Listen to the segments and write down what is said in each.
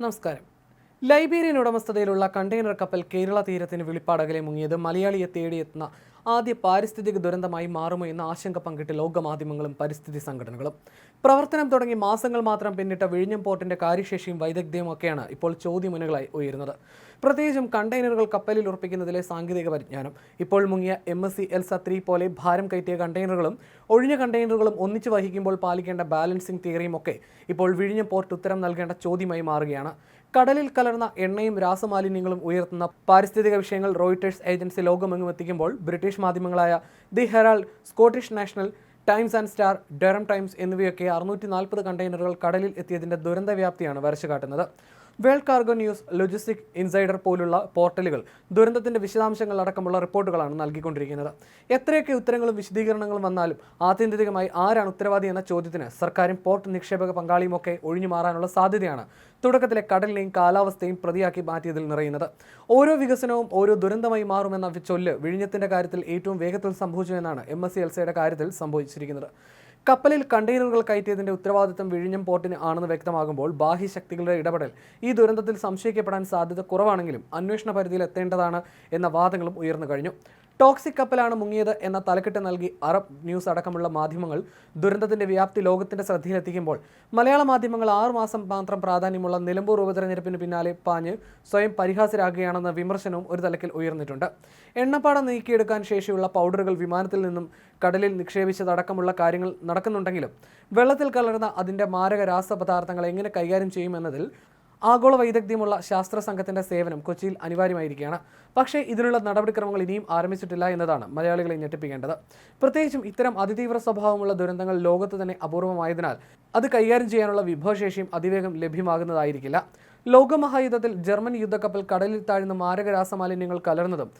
നമസ്കാരം. ലൈബീരിയൻ ഉടമസ്ഥതയിലുള്ള കണ്ടെയ്നർ കപ്പൽ കേരള തീരത്തിന് വെളിപ്പാടകലെ മുങ്ങിയത് മലയാളിയെ തേടിയെത്തുന്ന ആദ്യ പാരിസ്ഥിതിക ദുരന്തമായി മാറുമോ എന്ന ആശങ്ക പങ്കിട്ട് ലോകമാധ്യമങ്ങളും പരിസ്ഥിതി സംഘടനകളും. പ്രവർത്തനം തുടങ്ങി മാസങ്ങൾ മാത്രം പിന്നിട്ട വിഴിഞ്ഞം പോർട്ടിന്റെ കാര്യശേഷിയും വൈദഗ്ധ്യവും ഒക്കെയാണ് ഇപ്പോൾ ചോദ്യമുനകളായി ഉയരുന്നത്. പ്രത്യേകിച്ചും കണ്ടെയ്നറുകൾ കപ്പലിൽ ഉറപ്പിക്കുന്നതിലെ സാങ്കേതിക പരിജ്ഞാനം. ഇപ്പോൾ മുങ്ങിയ M S C Elsa three പോലെ ഭാരം കയറ്റിയ കണ്ടെയ്നറുകളും ഒഴിഞ്ഞ കണ്ടെയ്നറുകളും ഒന്നിച്ചു വഹിക്കുമ്പോൾ പാലിക്കേണ്ട ബാലൻസിംഗ് തിയറിയും ഒക്കെ ഇപ്പോൾ വിഴിഞ്ഞം പോർട്ട് ഉത്തരം നൽകേണ്ട ചോദ്യമായി മാറുകയാണ്. കടലിൽ കലർന്ന എണ്ണയും രാസമാലിന്യങ്ങളും ഉയർത്തുന്ന പാരിസ്ഥിതിക വിഷയങ്ങൾ റോയിട്ടേഴ്സ് ഏജൻസി ലോകമെങ്ങും എത്തിക്കുമ്പോൾ British മാധ്യമങ്ങളായ the Herald Scottish National Times and Star Durham Times എന്നിവയൊക്കെ അറുന്നൂറ്റി നാൽപ്പത് കണ്ടെയ്നറുകൾ കടലിൽ എത്തിയതിന്റെ ദുരന്ത വ്യാപ്തിയാണ് വരച്ചു കാട്ടുന്നത് World Cargo News Logistic Insider പോലുള്ള പോർട്ടലുകൾ ദുരന്തത്തിന്റെ വിശദാംശങ്ങൾ അടക്കമുള്ള റിപ്പോർട്ടുകളാണ് നൽകിക്കൊണ്ടിരിക്കുന്നത്. എത്രയൊക്കെ ഉത്തരങ്ങളും വിശദീകരണങ്ങളും വന്നാലും ആത്യന്തികമായി ആരാണ് ഉത്തരവാദി എന്ന ചോദ്യത്തിന് സർക്കാരും പോർട്ട് നിക്ഷേപക പങ്കാളിയുമൊക്കെ ഒഴിഞ്ഞു മാറാനുള്ള സാധ്യതയാണ് തുടക്കത്തിലെ കടലിനെയും കാലാവസ്ഥയും പ്രതിയാക്കി മാറ്റിയതിൽ നിറയുന്നത്. ഓരോ വികസനവും ഓരോ ദുരന്തമായി മാറുമെന്ന ചൊല്ല് വിഴിഞ്ഞത്തിന്റെ കാര്യത്തിൽ ഏറ്റവും വേഗത്തിൽ സംഭവിച്ചു എന്നാണ് എം എസ് സി എൽസയുടെ കാര്യത്തിൽ സംഭവിച്ചിരിക്കുന്നത്. കപ്പലിൽ കണ്ടെയ്നറുകൾ കയറ്റിയതിന്റെ ഉത്തരവാദിത്തം വിഴിഞ്ഞം പോർട്ടിന് ആണെന്ന് വ്യക്തമാകുമ്പോൾ ബാഹ്യശക്തികളുടെ ഇടപെടൽ. ഈ ദുരന്തത്തിൽ സംശയിക്കപ്പെടാൻ സാധ്യത കുറവാണെങ്കിലും അന്വേഷണ പരിധിയിൽ എത്തേണ്ടതാണ് എന്ന വാദങ്ങളും ഉയർന്നു കഴിഞ്ഞു. ടോക്സിക് കപ്പലാണ് മുങ്ങിയത് എന്ന തലക്കെട്ട് നൽകി അറബ് ന്യൂസ് അടക്കമുള്ള മാധ്യമങ്ങൾ ദുരന്തത്തിന്റെ വ്യാപ്തി ലോകത്തിന്റെ ശ്രദ്ധയിലെത്തിക്കുമ്പോൾ മലയാള മാധ്യമങ്ങൾ ആറുമാസം മാത്രം പ്രാധാന്യമുള്ള നിലമ്പൂർ ഉപതെരഞ്ഞെടുപ്പിന് പിന്നാലെ പാഞ്ഞ് സ്വയം പരിഹാസ്യരാകുകയാണെന്ന വിമർശനവും ഒരു തലക്കിൽ ഉയർന്നിട്ടുണ്ട്. എണ്ണപ്പാട നീക്കിയെടുക്കാൻ ശേഷിയുള്ള പൗഡറുകൾ വിമാനത്തിൽ നിന്നും കടലിൽ നിക്ഷേപിച്ചതടക്കമുള്ള കാര്യങ്ങൾ നടക്കുന്നുണ്ടെങ്കിലും വെള്ളത്തിൽ കലർന്ന അതിന്റെ മാരക രാസപദാർത്ഥങ്ങൾ എങ്ങനെ കൈകാര്യം ചെയ്യുമെന്നതിൽ ആഗോള വൈദഗ്ധ്യമുള്ള ശാസ്ത്ര സംഘത്തിന്റെ സേവനം കൊച്ചിയിൽ അനിവാര്യമായിരിക്കുകയാണ്. പക്ഷേ ഇതിനുള്ള നടപടിക്രമങ്ങൾ ഇനിയും ആരംഭിച്ചിട്ടില്ല എന്നതാണ് മലയാളികളെ ഞെട്ടിപ്പിക്കേണ്ടത്. പ്രത്യേകിച്ചും ഇത്തരം അതിതീവ്ര സ്വഭാവമുള്ള ദുരന്തങ്ങൾ ലോകത്ത് തന്നെ അപൂർവമായതിനാൽ അത് കൈകാര്യം ചെയ്യാനുള്ള വിഭവശേഷിയും അതിവേഗം ലഭ്യമാകുന്നതായിരിക്കില്ല. ലോകമഹായുദ്ധത്തിൽ ജർമ്മൻ യുദ്ധക്കപ്പൽ കടലിൽ താഴ്ന്ന മാരക രാസമാലിന്യങ്ങൾ കലർന്നതും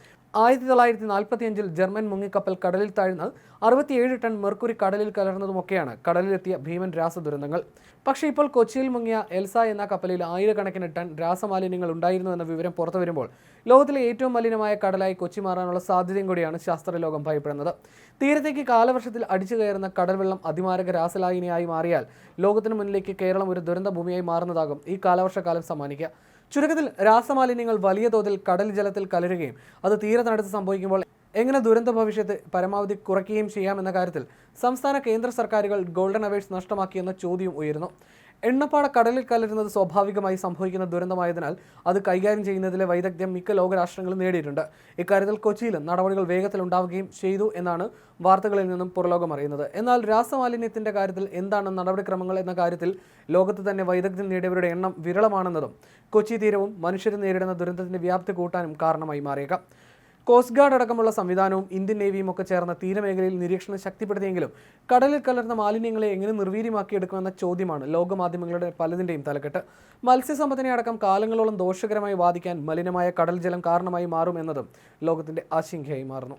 ആയിരത്തി തൊള്ളായിരത്തി നാൽപ്പത്തിയഞ്ചിൽ ജർമ്മൻ മുങ്ങിക്കപ്പൽ കടലിൽ താഴ്ന്നത് അറുപത്തിയേഴ് ടൺ മെർക്കുറി കടലിൽ കലർന്നതുമൊക്കെയാണ് കടലിലെത്തിയ ഭീമൻ രാസ ദുരന്തങ്ങൾ പക്ഷേ ഇപ്പോൾ കൊച്ചിയിൽ മുങ്ങിയ എൽസ എന്ന കപ്പലിൽ ആയിരക്കണക്കിന് ടൺ രാസമാലിന്യങ്ങൾ ഉണ്ടായിരുന്നു എന്ന വിവരം പുറത്തു വരുമ്പോൾ ലോകത്തിലെ ഏറ്റവും മലിനമായ കടലായി കൊച്ചി മാറാനുള്ള സാധ്യതയും കൂടിയാണ് ശാസ്ത്രലോകം ഭയപ്പെടുന്നത്. തീരത്തേക്ക് കാലവർഷത്തിൽ അടിച്ചു കയറുന്ന കടൽവെള്ളം അതിമാരക രാസലായിനിയായി മാറിയാൽ ലോകത്തിന് മുന്നിലേക്ക് കേരളം ഒരു ദുരന്ത ഭൂമിയായി മാറുന്നതാകും ഈ കാലവർഷകാലം സമ്മാനിക്കുക. ചുരുക്കത്തിൽ രാസമാലിന്യങ്ങൾ വലിയ തോതിൽ കടൽ ജലത്തിൽ കലരുകയും അത് തീരത്തിനടുത്ത് സംഭവിക്കുമ്പോൾ എങ്ങനെ ദുരന്ത ഭവിഷ്യത്ത് പരമാവധി കുറയ്ക്കുകയും ചെയ്യാമെന്ന കാര്യത്തിൽ സംസ്ഥാന കേന്ദ്ര സർക്കാരുകൾ ഗോൾഡൻ അവേഴ്സ് നഷ്ടമാക്കിയെന്ന ചോദ്യം ഉയരുന്നു. എണ്ണപ്പാട കടലിൽ കലരുന്നത് സ്വാഭാവികമായി സംഭവിക്കുന്ന ദുരന്തമായതിനാൽ അത് കൈകാര്യം ചെയ്യുന്നതിലെ വൈദഗ്ധ്യം മിക്ക ലോകരാഷ്ട്രങ്ങളും നേടിയിട്ടുണ്ട്. ഇക്കാര്യത്തിൽ കൊച്ചിയിലും നടപടികൾ വേഗത്തിലുണ്ടാവുകയും ചെയ്തു എന്നാണ് വാർത്തകളിൽ നിന്നും പുറലോകം അറിയുന്നത്. എന്നാൽ രാസമാലിന്യത്തിന്റെ കാര്യത്തിൽ എന്താണ് നടപടിക്രമങ്ങൾ എന്ന കാര്യത്തിൽ ലോകത്ത് തന്നെ വൈദഗ്ധ്യം നേടിയവരുടെ എണ്ണം വിരളമാണെന്നതും കൊച്ചി തീരവും മനുഷ്യർ നേരിടുന്ന ദുരന്തത്തിന്റെ വ്യാപ്തി കൂട്ടാനും കാരണമായി മാറിയേക്കാം. കോസ്റ്റ് ഗാർഡ് അടക്കമുള്ള സംവിധാനവും ഇന്ത്യൻ നേവിയും ഒക്കെ ചേർന്ന തീരമേഖലയിൽ നിരീക്ഷണം ശക്തിപ്പെടുത്തിയെങ്കിലും കടലിൽ കലർന്ന മാലിന്യങ്ങളെ എങ്ങനെ നിർവീര്യമാക്കിയെടുക്കുമെന്ന ചോദ്യമാണ് ലോകമാധ്യമങ്ങളുടെ പലതിന്റെയും തലക്കെട്ട്. മത്സ്യസമ്പത്തിനെ അടക്കം കാലങ്ങളോളം ദോഷകരമായി ബാധിക്കാൻ മലിനമായ കടൽ ജലം കാരണമായി മാറും എന്നതും ലോകത്തിന്റെ ആശങ്കയായി മാറുന്നു.